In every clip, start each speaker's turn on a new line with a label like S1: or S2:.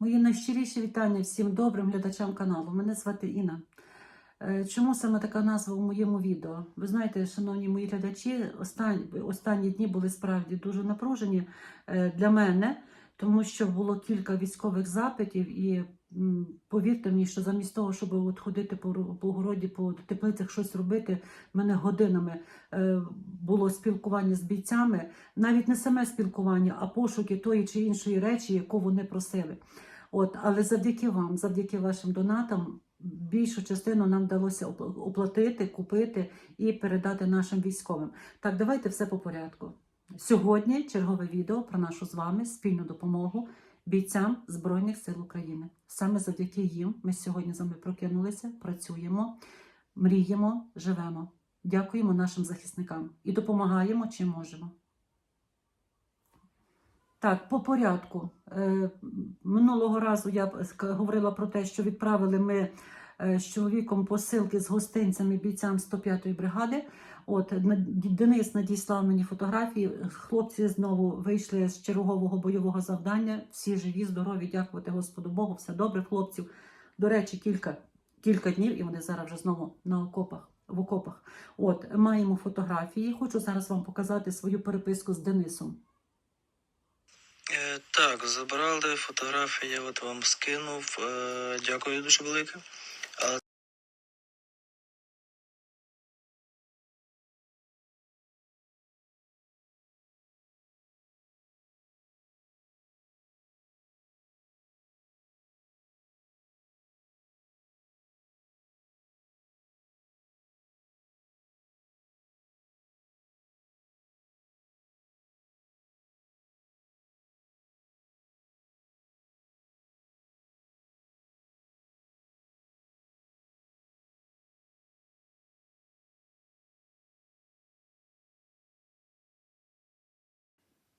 S1: Мої найщиріші вітання всім добрим глядачам каналу. Мене звати Інна. Е, Чому саме така назва у моєму відео? Ви знаєте, шановні мої глядачі, останні, останні дні були справді дуже напружені е, для мене, тому що було кілька військових запитів, і повірте мені, що замість того, щоб от ходити по, по городі, по теплицях щось робити, мене годинами е, було спілкування з бійцями, навіть не саме спілкування, а пошуки тої чи іншої речі, яку вони просили. От, але завдяки вам, завдяки вашим донатам, більшу частину нам вдалося опла- оплатити, купити і передати нашим військовим. Так, давайте все по порядку. Сьогодні чергове відео про нашу з вами спільну допомогу бійцям Збройних сил України. Саме завдяки їм ми сьогодні з вами прокинулися, працюємо, мріємо, живемо. Дякуємо нашим захисникам і допомагаємо, чим можемо. Так, по порядку. Е, Минулого разу я говорила про те, що відправили ми е, з чоловіком посилки з гостинцями бійцям 105-ї бригади. От Денис надіслав мені фотографії. Хлопці знову вийшли з чергового бойового завдання. Всі живі, здорові, дякувати Господу Богу. Все добре, хлопців. До речі, кілька, кілька днів, і вони зараз вже знову на окопах. В окопах. От маємо фотографії. Хочу зараз вам показати свою переписку з Денисом.
S2: Е, Так, забрали фотографії, я от вам скинув. Е, Дякую дуже велике.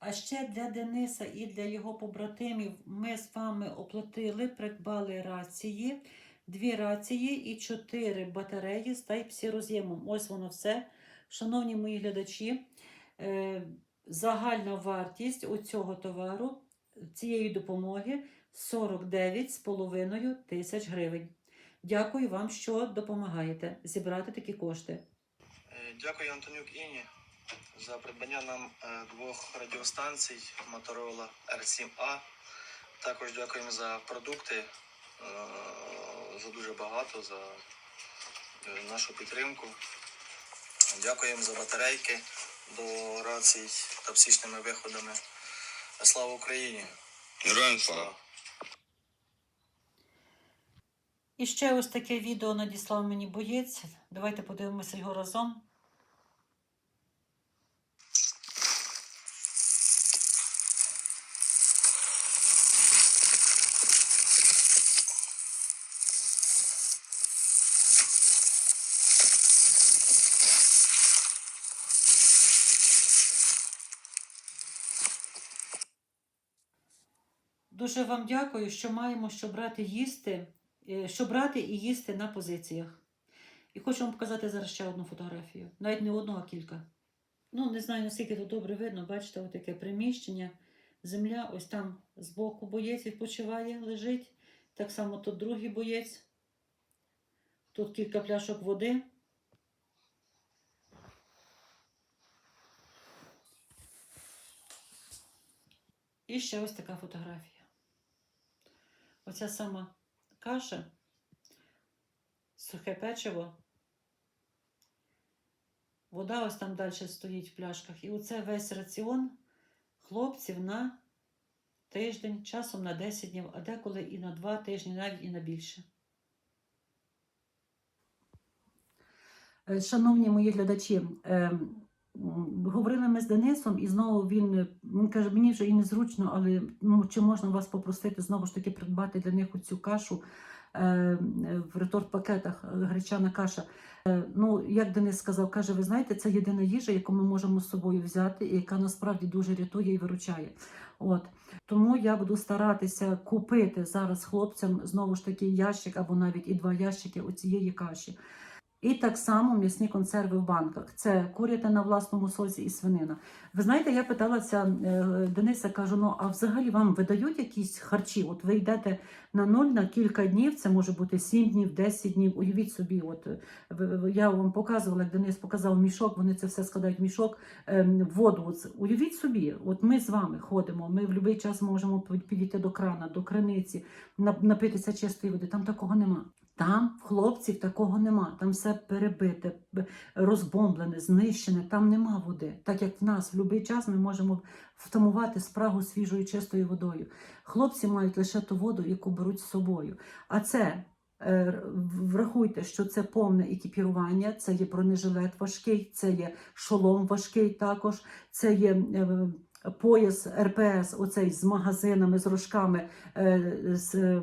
S1: А ще для Дениса і для його побратимів ми з вами оплатили, придбали рації, дві рації і чотири батареї з Type-C роз'ємом. Ось воно все. Шановні мої глядачі, е, загальна вартість у цього товару, цієї допомоги 49,5 тисяч гривень. Дякую вам, що допомагаєте зібрати такі кошти.
S2: е, дякую Антонюк Іні за придбання нам е, двох радіостанцій Моторола R7A. Також дякуємо за продукти, е, за дуже багато, за е, нашу підтримку. Дякуємо за батарейки до рацій та псічними виходами. Слава Україні!
S3: Героям слава!
S1: І ще ось таке відео надіслав мені боєць. Давайте подивимося його разом. Дуже вам дякую, що маємо що брати їсти, е, що брати і їсти на позиціях. І хочу вам показати зараз ще одну фотографію. Навіть не одну, а кілька. Ну, не знаю, наскільки тут добре видно, бачите, таке приміщення. Земля, ось там збоку боєць відпочиває, лежить. Так само тут другий боєць. Тут кілька пляшок води. І ще ось така фотографія. Оця сама каша, сухе печиво. Вода ось там далі стоїть в пляшках. І оце весь раціон хлопців на тиждень, часом на 10 днів, а деколи і на 2 тижні, навіть і на більше. Е, Шановні мої глядачі, ем, говорили ми з Денисом, і знову він, він каже, мені вже і незручно, але ну, чи можна вас попросити знову ж таки придбати для них оцю кашу е, в реторт-пакетах, е, гречана каша. Е, ну, як Денис сказав, каже, ви знаєте, це єдина їжа, яку ми можемо з собою взяти, і яка насправді дуже рятує і виручає. От. Тому я буду старатися купити зараз хлопцям знову ж таки ящик або навіть і два ящики оцієї каші. І так само м'ясні консерви в банках. Це курята на власному соці і свинина. Ви знаєте, я питалася е, Дениса, кажу: ну а взагалі вам видають якісь харчі? От ви йдете на нуль на кілька днів, це може бути 7 днів, 10 днів. Уявіть собі, от е, я вам показувала, як Денис показав мішок, вони це все складають в мішок, ем, в воду. Уявіть собі, от ми з вами ходимо, ми в будь-який час можемо підійти до крана, до криниці, напитися чистої води. Там такого нема. Там хлопців такого нема. Там все перебите, розбомблене, знищене. Там нема води. Так як в нас в будь-який час ми можемо втамувати спрагу свіжою чистою водою. Хлопці мають лише ту воду, яку беруть з собою. А це е, врахуйте, що це повне екіпірування, це є бронежилет важкий, це є шолом важкий також, це є. е, Пояс РПС, оцей з магазинами, з рожками, е, з-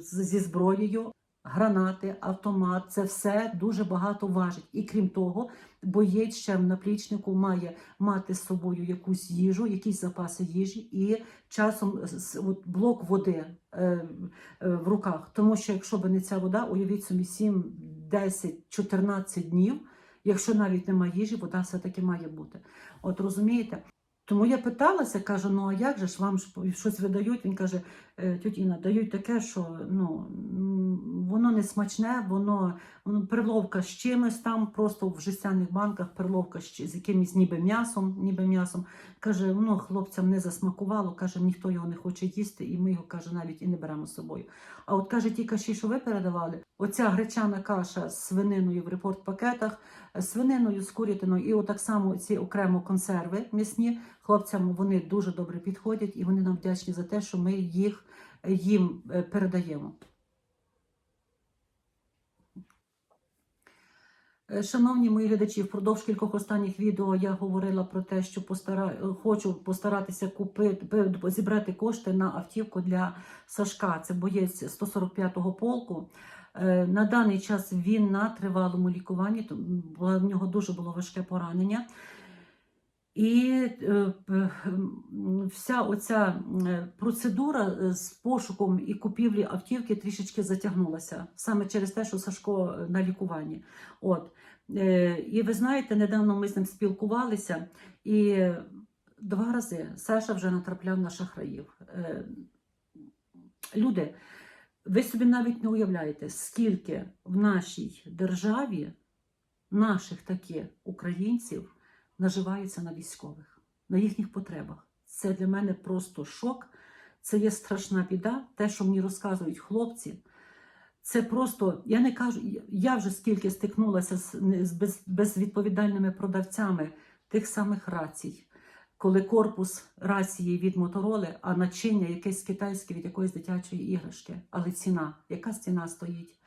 S1: зі зброєю, гранати, автомат це все дуже багато важить. І крім того, боєць ще в наплічнику має мати з собою якусь їжу, якісь запаси їжі, і часом блок води е, е, в руках. Тому що якщо б не ця вода, уявіть собі 7, 10, 14 днів, якщо навіть немає їжі, вода все-таки має бути. От розумієте? Тому я питалася, кажу, ну а як же ж вам щось видають? Він каже, «Е, тьотя дають таке, що ну, воно не смачне, воно, воно перловка з чимось там, просто в жестяних банках перловка з, з якимось ніби м'ясом, ніби м'ясом. Каже, ну хлопцям не засмакувало, каже, ніхто його не хоче їсти, і ми його каже, навіть і не беремо з собою. А от каже, ті каші, що ви передавали, оця гречана каша з свининою в репорт-пакетах, свининою, з курятиною, і отак само ці окремо консерви м'ясні. Хлопцям вони дуже добре підходять, і вони нам вдячні за те, що ми їх їм е, передаємо. Е, Шановні мої глядачі, впродовж кількох останніх відео я говорила про те, що постара... е, хочу постаратися купити зібрати кошти на автівку для Сашка. Це боєць 145-го полку. На даний час він на тривалому лікуванні, в нього дуже було важке поранення. І е, вся оця е, процедура е, з пошуком і купівлі автівки трішечки затягнулася саме через те, що Сашко на лікуванні. От. І ви знаєте, недавно ми з ним спілкувалися, і два рази Саша вже натрапляв на шахраїв. Люди, ви собі навіть не уявляєте, скільки в нашій державі наших таки українців наживаються на військових, на їхніх потребах. Це для мене просто шок. Це є страшна біда. Те, що мені розказують хлопці, це просто, я не кажу, я вже скільки стикнулася з, з без, безвідповідальними продавцями тих самих рацій, коли корпус рації від мотороли, а начиння якесь китайське від якоїсь дитячої іграшки. Але ціна, яка ціна стоїть?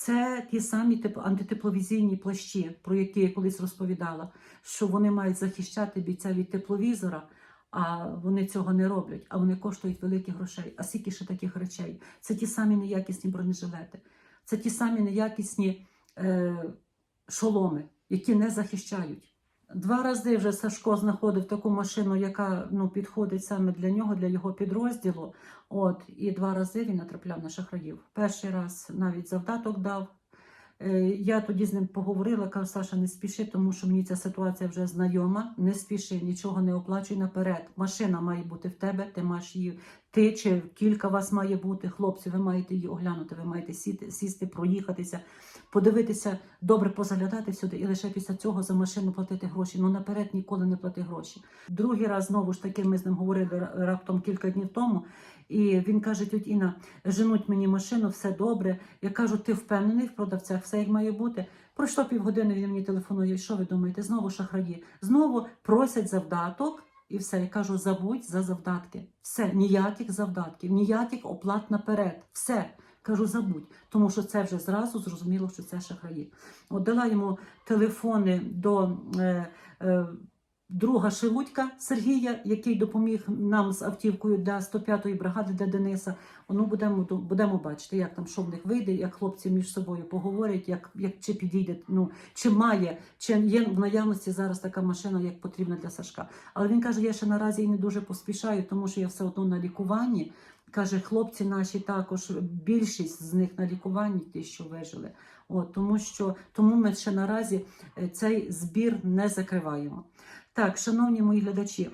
S1: Це ті самі антитепловізійні плащі, про які я колись розповідала, що вони мають захищати бійця від тепловізора, а вони цього не роблять, а вони коштують великих грошей. А скільки ще таких речей? Це ті самі неякісні бронежилети, це ті самі неякісні е, шоломи, які не захищають. Два рази вже Сашко знаходив таку машину, яка ну, підходить саме для нього, для його підрозділу. От, і два рази він натрапляв на шахраїв. Перший раз навіть завдаток дав. Е, Я тоді з ним поговорила, кажу, Саша, не спіши, тому що мені ця ситуація вже знайома. Не спіши, нічого не оплачуй наперед. Машина має бути в тебе, ти маєш її. Ти чи кілька вас має бути, хлопці, ви маєте її оглянути, ви маєте сіти, сісти, проїхатися, подивитися, добре позаглядати сюди, і лише після цього за машину платити гроші. Ну наперед ніколи не плати гроші. Другий раз знову ж таки ми з ним говорили раптом кілька днів тому. І він каже: тють Інна, женуть мені машину, все добре. Я кажу, ти впевнений в продавцях, все як має бути. Пройшло півгодини, він мені телефонує. Що ви думаєте? Знову шахраї. Знову просять завдаток, і все. Я кажу, забудь за завдатки. Все, ніяких завдатків, ніяких оплат наперед. Все. Кажу, забудь, тому що це вже зразу зрозуміло, що це шахраї. От дала йому телефони до е, е, друга Шелудька Сергія, який допоміг нам з автівкою для 105-ї бригади для Дениса. Ну, будемо, будемо бачити, як там що в них вийде, як хлопці між собою поговорять, як, як чи підійде, ну чи має, чи є в наявності зараз така машина, як потрібна для Сашка. Але він каже: я ще наразі і не дуже поспішаю, тому що я все одно на лікуванні. Каже, хлопці наші також, більшість з них на лікуванні, ті, що вижили. От, тому, що, тому ми ще наразі е, цей збір не закриваємо. Так, шановні мої глядачі,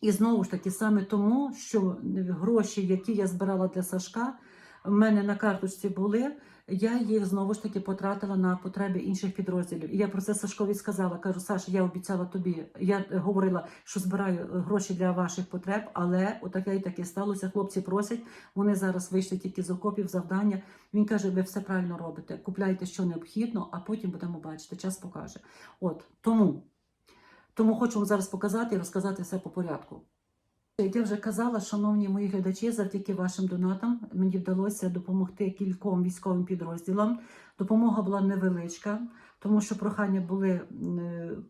S1: і знову ж таки, саме тому, що гроші, які я збирала для Сашка, в мене на карточці були, я їх знову ж таки потратила на потреби інших підрозділів. І я про це Сашкові сказала. Кажу, Саша, я обіцяла тобі. Я говорила, що збираю гроші для ваших потреб, але отаке і таке сталося. Хлопці просять. Вони зараз вийшли тільки з окопів завдання. Він каже: ви все правильно робите. Купляйте, що необхідно, а потім будемо бачити. Час покаже. От тому. Тому хочу вам зараз показати і розказати все по порядку. Я вже казала, шановні мої глядачі, завдяки вашим донатам мені вдалося допомогти кільком військовим підрозділам. Допомога була невеличка, тому що прохання були е,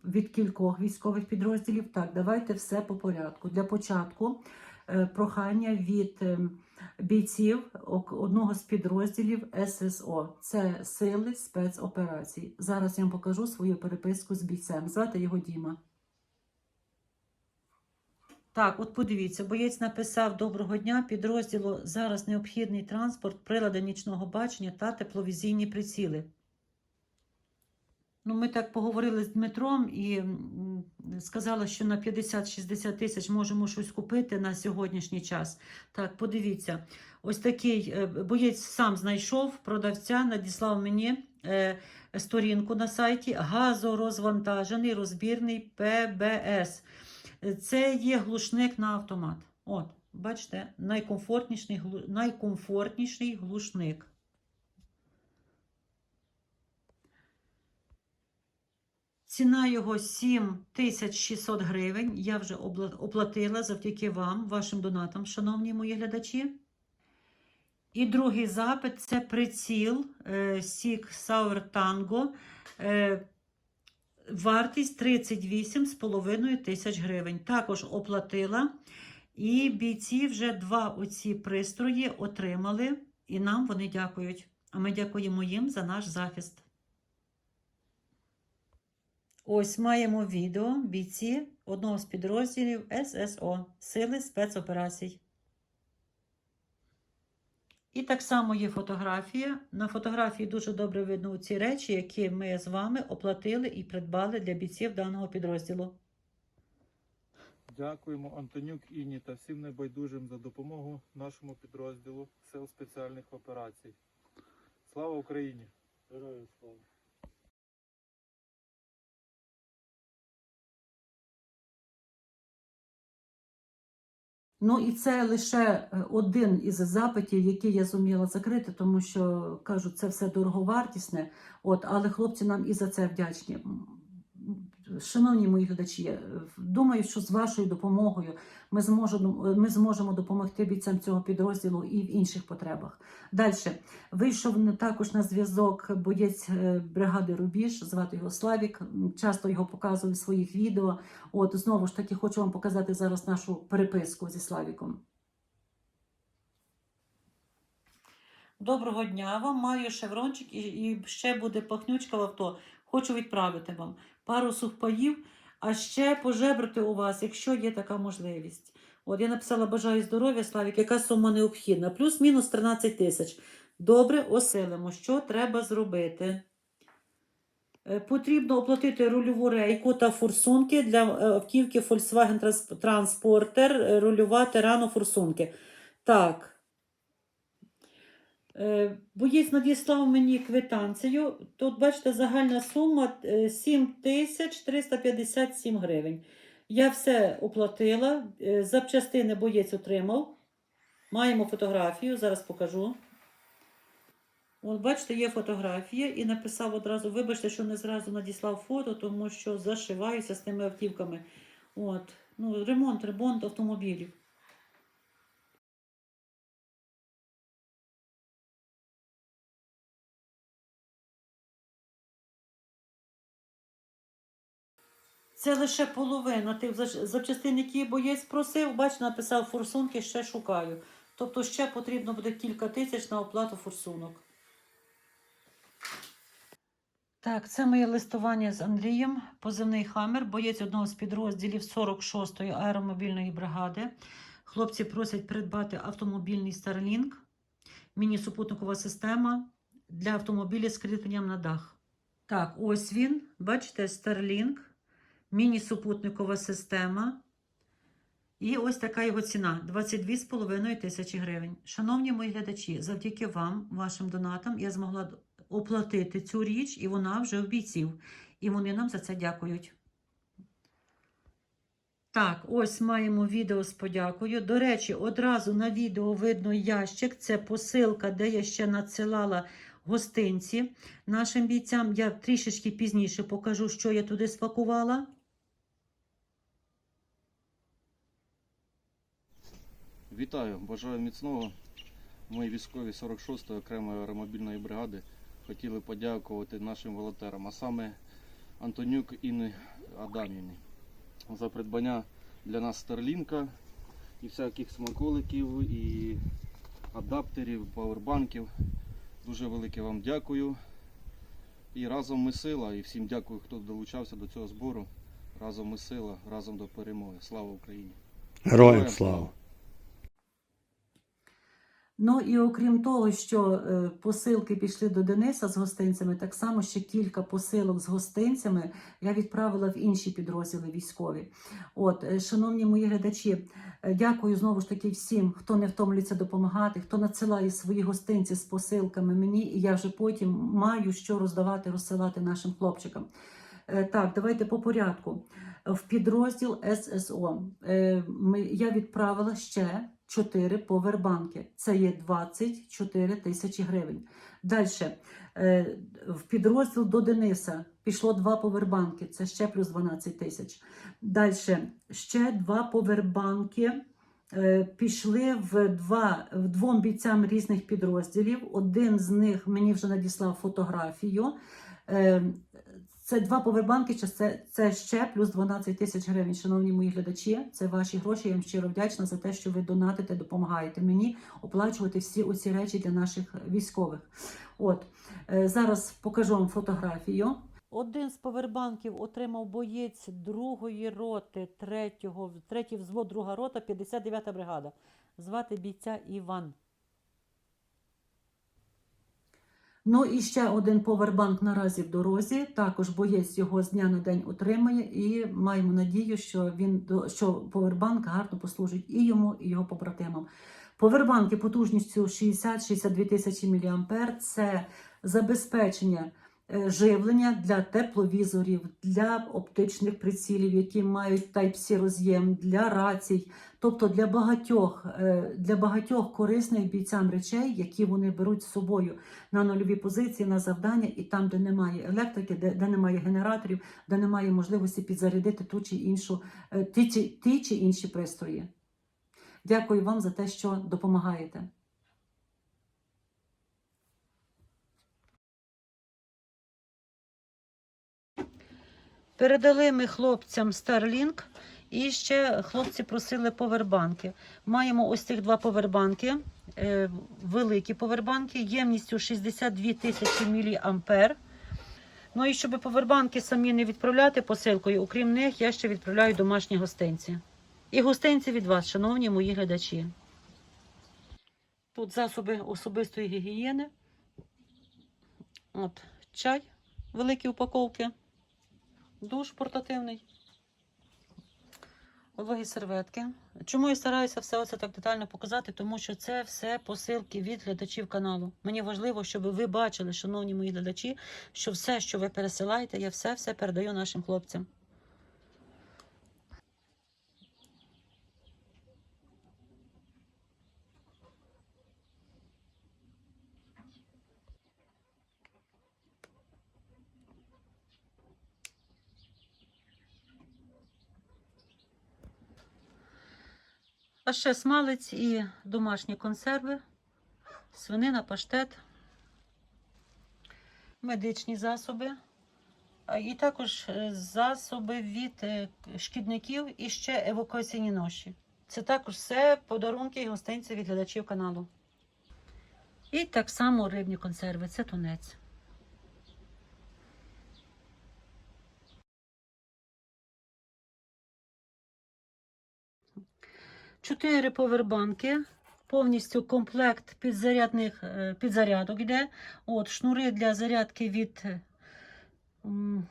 S1: від кількох військових підрозділів. Так, давайте все по порядку. Для початку е, прохання від ем, бійців одного з підрозділів ССО. Це сили спецоперацій. Зараз я вам покажу свою переписку з бійцем. Звати його Діма. Так, от подивіться, боєць написав доброго дня. Підрозділу зараз необхідний транспорт, прилади нічного бачення та тепловізійні приціли. Ну, ми так поговорили з Дмитром і м, сказали, що на 50-60 тисяч можемо щось купити на сьогоднішній час. Так, подивіться, ось такий е, боєць сам знайшов продавця, надіслав мені е, сторінку на сайті газорозвантажений розбірний ПБС. Це є глушник на автомат. От, бачите, найкомфортніший, найкомфортніший глушник. Ціна його 7600 гривень. Я вже оплатила завдяки вам, вашим донатам, шановні мої глядачі. І другий запит це приціл Sig Sauer Tango. Вартість 38,5 тисяч гривень. Також оплатила. І бійці вже два оці пристрої отримали, і нам вони дякують. А ми дякуємо їм за наш захист. Ось маємо відео бійці одного з підрозділів ССО Сили спецоперацій. І так само є фотографія. На фотографії дуже добре видно ці речі, які ми з вами оплатили і придбали для бійців даного підрозділу.
S3: Дякуємо Антонюк Інні та всім небайдужим за допомогу нашому підрозділу Сил спеціальних операцій. Слава Україні! Героям слава!
S1: Ну і це лише е, один із запитів, який я зуміла закрити, тому що кажу, це все дороговартісне. От, але хлопці нам і за це вдячні. Шановні мої глядачі, е, думаю, що з вашою допомогою ми зможемо, ми зможемо допомогти бійцям цього підрозділу і в інших потребах. Далі вийшов також на зв'язок боєць е, бригади Рубіж, звати його Славік. Часто його показую в своїх відео. От знову ж таки хочу вам показати зараз нашу переписку зі Славіком. Доброго дня вам. Маю шеврончик і ще буде пахнючка в авто. Хочу відправити вам пару сухпаїв, а ще пожебрати у вас, якщо є така можливість. От я написала бажаю здоров'я, Славік, яка сума необхідна? Плюс-мінус 13 тисяч. Добре, оселимо. Що треба зробити? Е, Потрібно оплатити рульову рейку та форсунки для е, автівки Volkswagen Trans- Transporter, е, рульова Терано форсунки. Так. Е, Боєць надіслав мені квитанцію. Тут, бачите, загальна сума е, 7357 гривень. Я все оплатила. е, Запчастини боєць отримав. Маємо фотографію, зараз покажу. От, бачите, є фотографія і написав одразу: вибачте, що не зразу надіслав фото, тому що зашиваюся з тими автівками. От, ну, ремонт, ремонт автомобілів. Це лише половина тих запчастин, які боєць просив. Бач, написав форсунки, ще шукаю. Тобто ще потрібно буде кілька тисяч на оплату форсунок. Так, це моє листування з Андрієм, позивний Хаммер, боєць одного з підрозділів 46-ї аеромобільної бригади. Хлопці просять придбати автомобільний Starlink, міні-супутникова система для автомобіля з кріпленням на дах. Так, ось він. Бачите, Starlink, міні-супутникова система. І ось така його ціна 22,5 тисячі гривень. Шановні мої глядачі, завдяки вам, вашим донатам, я змогла оплатити цю річ, і вона вже в бійців. І вони нам за це дякують. Так, ось маємо відео з подякою. До речі, одразу на відео видно ящик. Це посилка, де я ще надсилала гостинці нашим бійцям. Я трішечки пізніше покажу, що я туди спакувала.
S4: Вітаю, бажаю міцного. Ми військові 46-ї окремої аеромобільної бригади хотіли подякувати нашим волонтерам, а саме Антонюк Інни Адамівні за придбання для нас старлінка і всяких смаколиків, і адаптерів, павербанків. Дуже велике вам дякую. І разом ми сила, і всім дякую, хто долучався до цього збору. Разом ми сила, разом до перемоги. Слава Україні!
S5: Героям слава!
S1: Ну і окрім того, що е, посилки пішли до Дениса з гостинцями, так само ще кілька посилок з гостинцями я відправила в інші підрозділи військові. От, е, шановні мої глядачі, е, дякую знову ж таки всім, хто не втомлюється допомагати, хто надсилає свої гостинці з посилками мені, і я вже потім маю що роздавати, розсилати нашим хлопчикам. Так, давайте по порядку. В підрозділ ССО я відправила ще 4 повербанки. Це є 24 тисячі гривень. Далі в підрозділ до Дениса пішло 2 повербанки, це ще плюс 12 тисяч. Далі ще 2 повербанки. е, Пішли в два в двом бійцям різних підрозділів. Один з них мені вже надіслав фотографію. Е, Це два повербанки, це, це ще плюс 12 тисяч гривень. Шановні мої глядачі, це ваші гроші. Я вам щиро вдячна за те, що ви донатите, допомагаєте мені оплачувати всі оці речі для наших військових. От е, зараз покажу вам фотографію. Один з повербанків отримав боєць другої роти, третього, третій взвод, друга рота, 59-та бригада. Звати бійця Іван. Ну і ще один повербанк наразі в дорозі. Також боєць його з дня на день отримає, і маємо надію, що він що повербанк гарно послужить і йому, і його побратимам. Повербанки потужністю 60-62 тисячі мА – це забезпечення живлення для тепловізорів, для оптичних прицілів, які мають Type-C роз'єм, для рацій, тобто для багатьох, е, для багатьох корисних бійцям речей, які вони беруть з собою на нульові позиції, на завдання, і там, де немає електрики, де, де немає генераторів, де немає можливості підзарядити ту чи іншу, е, ті, ті чи інші пристрої. Дякую вам за те, що допомагаєте. Передали ми хлопцям Starlink і ще хлопці просили повербанки. Маємо ось цих два повербанки, е, великі повербанки, ємністю 62 тисячі міліампер. Ну і щоб повербанки самі не відправляти посилкою, окрім них, я ще відправляю домашні гостинці. І гостинці від вас, шановні мої глядачі. Тут засоби особистої гігієни. От, чай, великі упаковки, душ портативний, вологі серветки. Чому я стараюся все це так детально показати? Тому що це все посилки від глядачів каналу. Мені важливо, щоб ви бачили, шановні мої глядачі, що все, що ви пересилаєте, я все-все передаю нашим хлопцям. А ще смалець і домашні консерви, свинина, паштет, медичні засоби, і також е, засоби від е, шкідників і ще евакуаційні ноші. Це також все подарунки і гостинці від глядачів каналу. І так само рибні консерви це тунець. Чотири повербанки, повністю комплект підзарядних е, підзарядок йде. От, шнури для зарядки від е,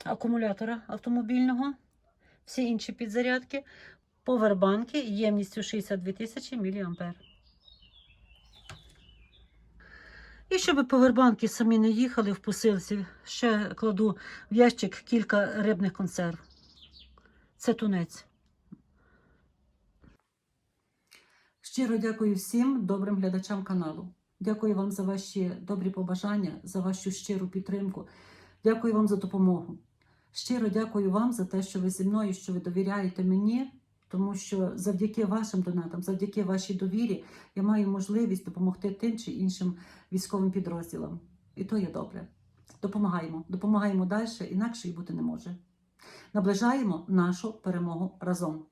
S1: акумулятора автомобільного, всі інші підзарядки, повербанки ємністю 62 тисячі мА. І щоб повербанки самі не їхали в посилці, ще кладу в ящик кілька рибних консерв. Це тунець. Щиро дякую всім добрим глядачам каналу. Дякую вам за ваші добрі побажання, за вашу щиру підтримку. Дякую вам за допомогу. Щиро дякую вам за те, що ви зі мною, що ви довіряєте мені, тому що завдяки вашим донатам, завдяки вашій довірі, я маю можливість допомогти тим чи іншим військовим підрозділам. І то є добре. Допомагаємо, допомагаємо далі, інакше і бути не може. Наближаємо нашу перемогу разом.